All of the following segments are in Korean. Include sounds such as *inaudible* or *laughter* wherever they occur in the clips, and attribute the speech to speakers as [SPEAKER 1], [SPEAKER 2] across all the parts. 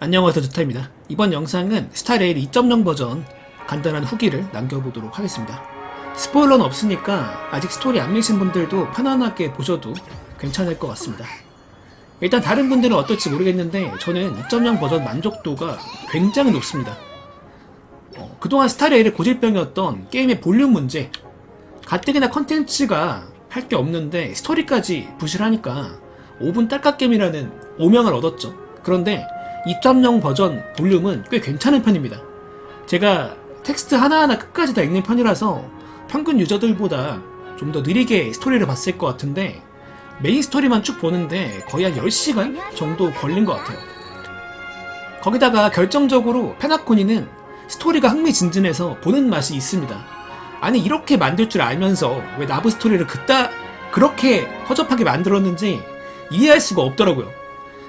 [SPEAKER 1] 안녕하세요 두타입니다. 이번 영상은 스타레일 2.0 버전 간단한 후기를 남겨보도록 하겠습니다. 스포일러는 없으니까 아직 스토리 안 미신 분들도 편안하게 보셔도 괜찮을 것 같습니다. 일단 다른 분들은 어떨지 모르겠는데 저는 2.0 버전 만족도가 굉장히 높습니다. 어, 그동안 스타레일의 고질병이었던 게임의 볼륨 문제 가뜩이나 컨텐츠가 할 게 없는데 스토리까지 부실하니까 5분 딸깍게임이라는 오명을 얻었죠. 그런데 2.0 버전 볼륨은 꽤 괜찮은 편입니다. 제가 텍스트 하나하나 끝까지 다 읽는 편이라서 평균 유저들보다 좀 더 느리게 스토리를 봤을 것 같은데 메인 스토리만 쭉 보는데 거의 한 10시간 정도 걸린 것 같아요. 거기다가 결정적으로 페나코니는 스토리가 흥미진진해서 보는 맛이 있습니다. 아니 이렇게 만들 줄 알면서 왜 나브 스토리를 그따 그렇게 허접하게 만들었는지 이해할 수가 없더라고요.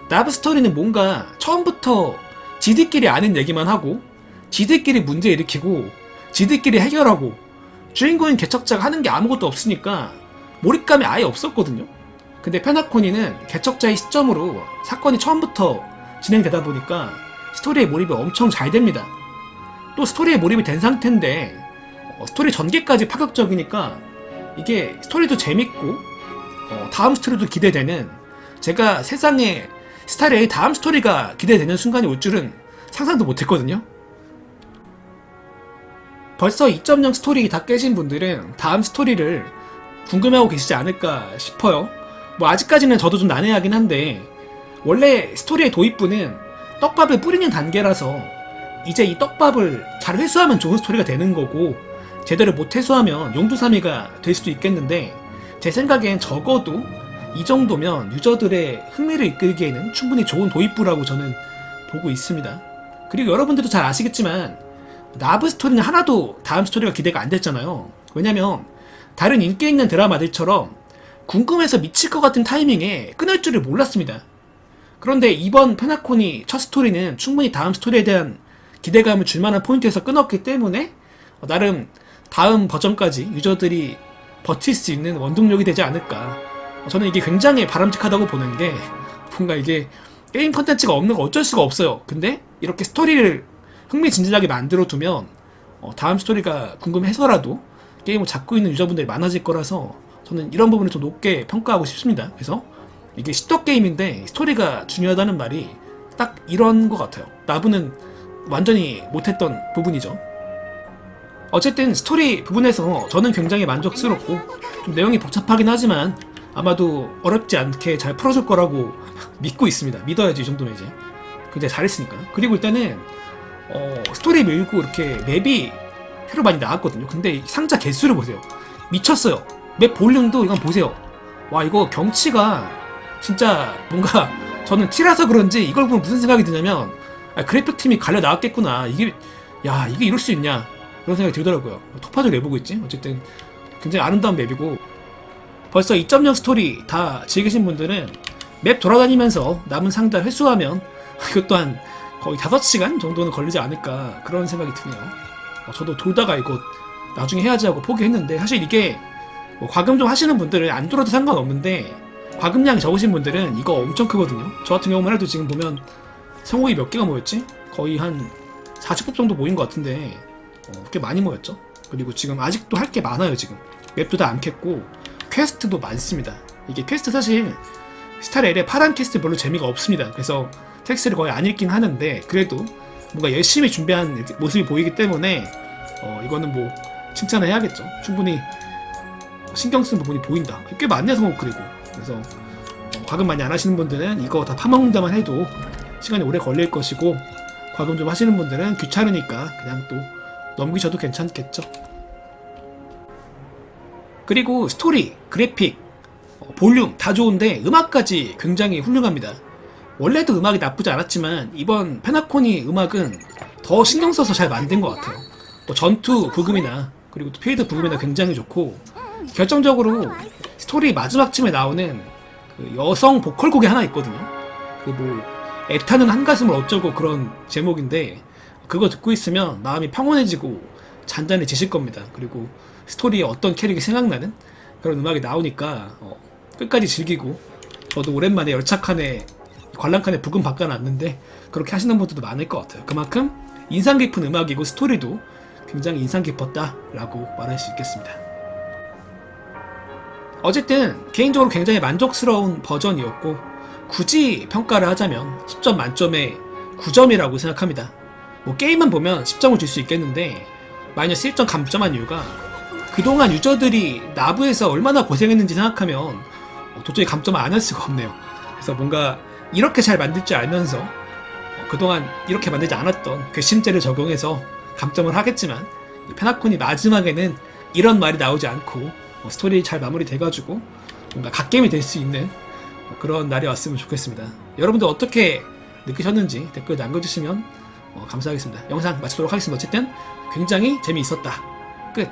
[SPEAKER 1] 나브 스토리는 뭔가 처음부터 지들끼리 아는 얘기만 하고 지들끼리 문제 일으키고 지들끼리 해결하고 주인공인 개척자가 하는 게 아무것도 없으니까 몰입감이 아예 없었거든요. 근데 페나코니는 개척자의 시점으로 사건이 처음부터 진행되다 보니까 스토리에 몰입이 엄청 잘 됩니다. 또 스토리에 몰입이 된 상태인데 어, 스토리 전개까지 파격적이니까 이게 스토리도 재밌고 어, 다음 스토리도 기대되는 제가 세상에 스타레의 다음 스토리가 기대되는 순간이 올 줄은 상상도 못했거든요. 벌써 2.0 스토리 다 깨진 분들은 다음 스토리를 궁금해하고 계시지 않을까 싶어요. 뭐 아직까지는 저도 좀 난해하긴 한데 원래 스토리의 도입부는 떡밥을 뿌리는 단계라서 이제 이 떡밥을 잘 회수하면 좋은 스토리가 되는 거고 제대로 못 회수하면 용두사미가 될 수도 있겠는데 제 생각엔 적어도 이 정도면 유저들의 흥미를 이끌기에는 충분히 좋은 도입부라고 저는 보고 있습니다. 그리고 여러분들도 잘 아시겠지만 나브 스토리는 하나도 다음 스토리가 기대가 안 됐잖아요. 왜냐면 다른 인기 있는 드라마들처럼 궁금해서 미칠 것 같은 타이밍에 끊을 줄을 몰랐습니다. 그런데 이번 페나콘이 첫 스토리는 충분히 다음 스토리에 대한 기대감을 줄 만한 포인트에서 끊었기 때문에 어, 나름 다음 버전까지 유저들이 버틸 수 있는 원동력이 되지 않을까. 어, 저는 이게 굉장히 바람직하다고 보는 게 뭔가 이게 게임 컨텐츠가 없는 거 어쩔 수가 없어요. 근데 이렇게 스토리를 흥미진진하게 만들어 두면 어, 다음 스토리가 궁금해서라도 게임을 잡고 있는 유저분들이 많아질 거라서 저는 이런 부분을 좀 높게 평가하고 싶습니다. 그래서 이게 시도 게임인데 스토리가 중요하다는 말이 딱 이런 것 같아요. 나부는 완전히 못했던 부분이죠. 어쨌든 스토리 부분에서 저는 굉장히 만족스럽고 좀 내용이 복잡하긴 하지만 아마도 어렵지 않게 잘 풀어줄 거라고 믿고 있습니다. 믿어야지 이 정도면 이제 굉장히 잘했으니까. 그리고 일단은 어, 스토리 밀고 이렇게 맵이 새로 많이 나왔거든요. 근데 이 상자 개수를 보세요. 미쳤어요. 맵 볼륨도 이건 보세요. 와 이거 경치가 진짜 뭔가 저는 티라서 그런지 이걸 보면 무슨 생각이 드냐면 아, 그래픽 팀이 갈려 나왔겠구나. 이게 야 이게 이럴 수 있냐 그런 생각이 들더라고요. 토파즈를 왜 보고 있지? 어쨌든 굉장히 아름다운 맵이고 벌써 2.0 스토리 다 즐기신 분들은 맵 돌아다니면서 남은 상자 회수하면 *laughs* 이것 또한 거의 5시간 정도는 걸리지 않을까 그런 생각이 드네요. 어, 저도 돌다가 이거 나중에 해야지 하고 포기했는데 사실 이게 뭐 과금 좀 하시는 분들은 안 돌아도 상관없는데 과금량이 적으신 분들은 이거 엄청 크거든요. 저 같은 경우만 해도 지금 보면 성우이 몇 개가 모였지? 거의 한 40법 정도 모인 것 같은데 어, 꽤 많이 모였죠. 그리고 지금 아직도 할 게 많아요 지금 맵도 다 안 캤고 퀘스트도 많습니다. 이게 퀘스트 사실 스타레일의 파란 퀘스트 별로 재미가 없습니다. 그래서 텍스트를 거의 안 읽긴 하는데 그래도 뭔가 열심히 준비한 모습이 보이기 때문에 어, 이거는 뭐 칭찬을 해야겠죠. 충분히 신경 쓴 부분이 보인다. 꽤 많네 성우 그리고 그래서 어, 과금 많이 안 하시는 분들은 이거 다 파먹는다만 해도 시간이 오래 걸릴 것이고 과금 좀 하시는 분들은 귀찮으니까 그냥 또 넘기셔도 괜찮겠죠. 그리고 스토리, 그래픽, 어, 볼륨 다 좋은데 음악까지 굉장히 훌륭합니다. 원래도 음악이 나쁘지 않았지만 이번 페나코니 음악은 더 신경 써서 잘 만든 것 같아요. 뭐 전투 부금이나 그리고 또 필드 부금이나 굉장히 좋고 결정적으로 스토리 마지막쯤에 나오는 그 여성 보컬 곡이 하나 있거든요. 그뭐 애타는 한가슴을 어쩌고 그런 제목인데 그거 듣고 있으면 마음이 평온해지고 잔잔해지실 겁니다. 그리고 스토리에 어떤 캐릭이 생각나는 그런 음악이 나오니까 어, 끝까지 즐기고 저도 오랜만에 열착한에 관람칸에 부금 바꿔놨는데 그렇게 하시는 분들도 많을 것 같아요. 그만큼 인상 깊은 음악이고 스토리도 굉장히 인상 깊었다라고 말할 수 있겠습니다. 어쨌든 개인적으로 굉장히 만족스러운 버전이었고 굳이 평가를 하자면 10점 만점에 9점이라고 생각합니다. 뭐 게임만 보면 10점을 줄 수 있겠는데 마이너스 1점 감점한 이유가 그동안 유저들이 나부에서 얼마나 고생했는지 생각하면 어, 도저히 감점을 안할 수가 없네요. 그래서 뭔가 이렇게 잘 만들 줄 알면서 어, 그동안 이렇게 만들지 않았던 괘씸죄를 적용해서 감점을 하겠지만 이 페나콘이 마지막에는 이런 말이 나오지 않고 어, 스토리 잘 마무리돼가지고 뭔가 갓게임이 될 수 있는 어, 그런 날이 왔으면 좋겠습니다. 여러분들 어떻게 느끼셨는지 댓글 남겨주시면 어, 감사하겠습니다. 영상 마치도록 하겠습니다. 어쨌든 굉장히 재미있었다. 끝.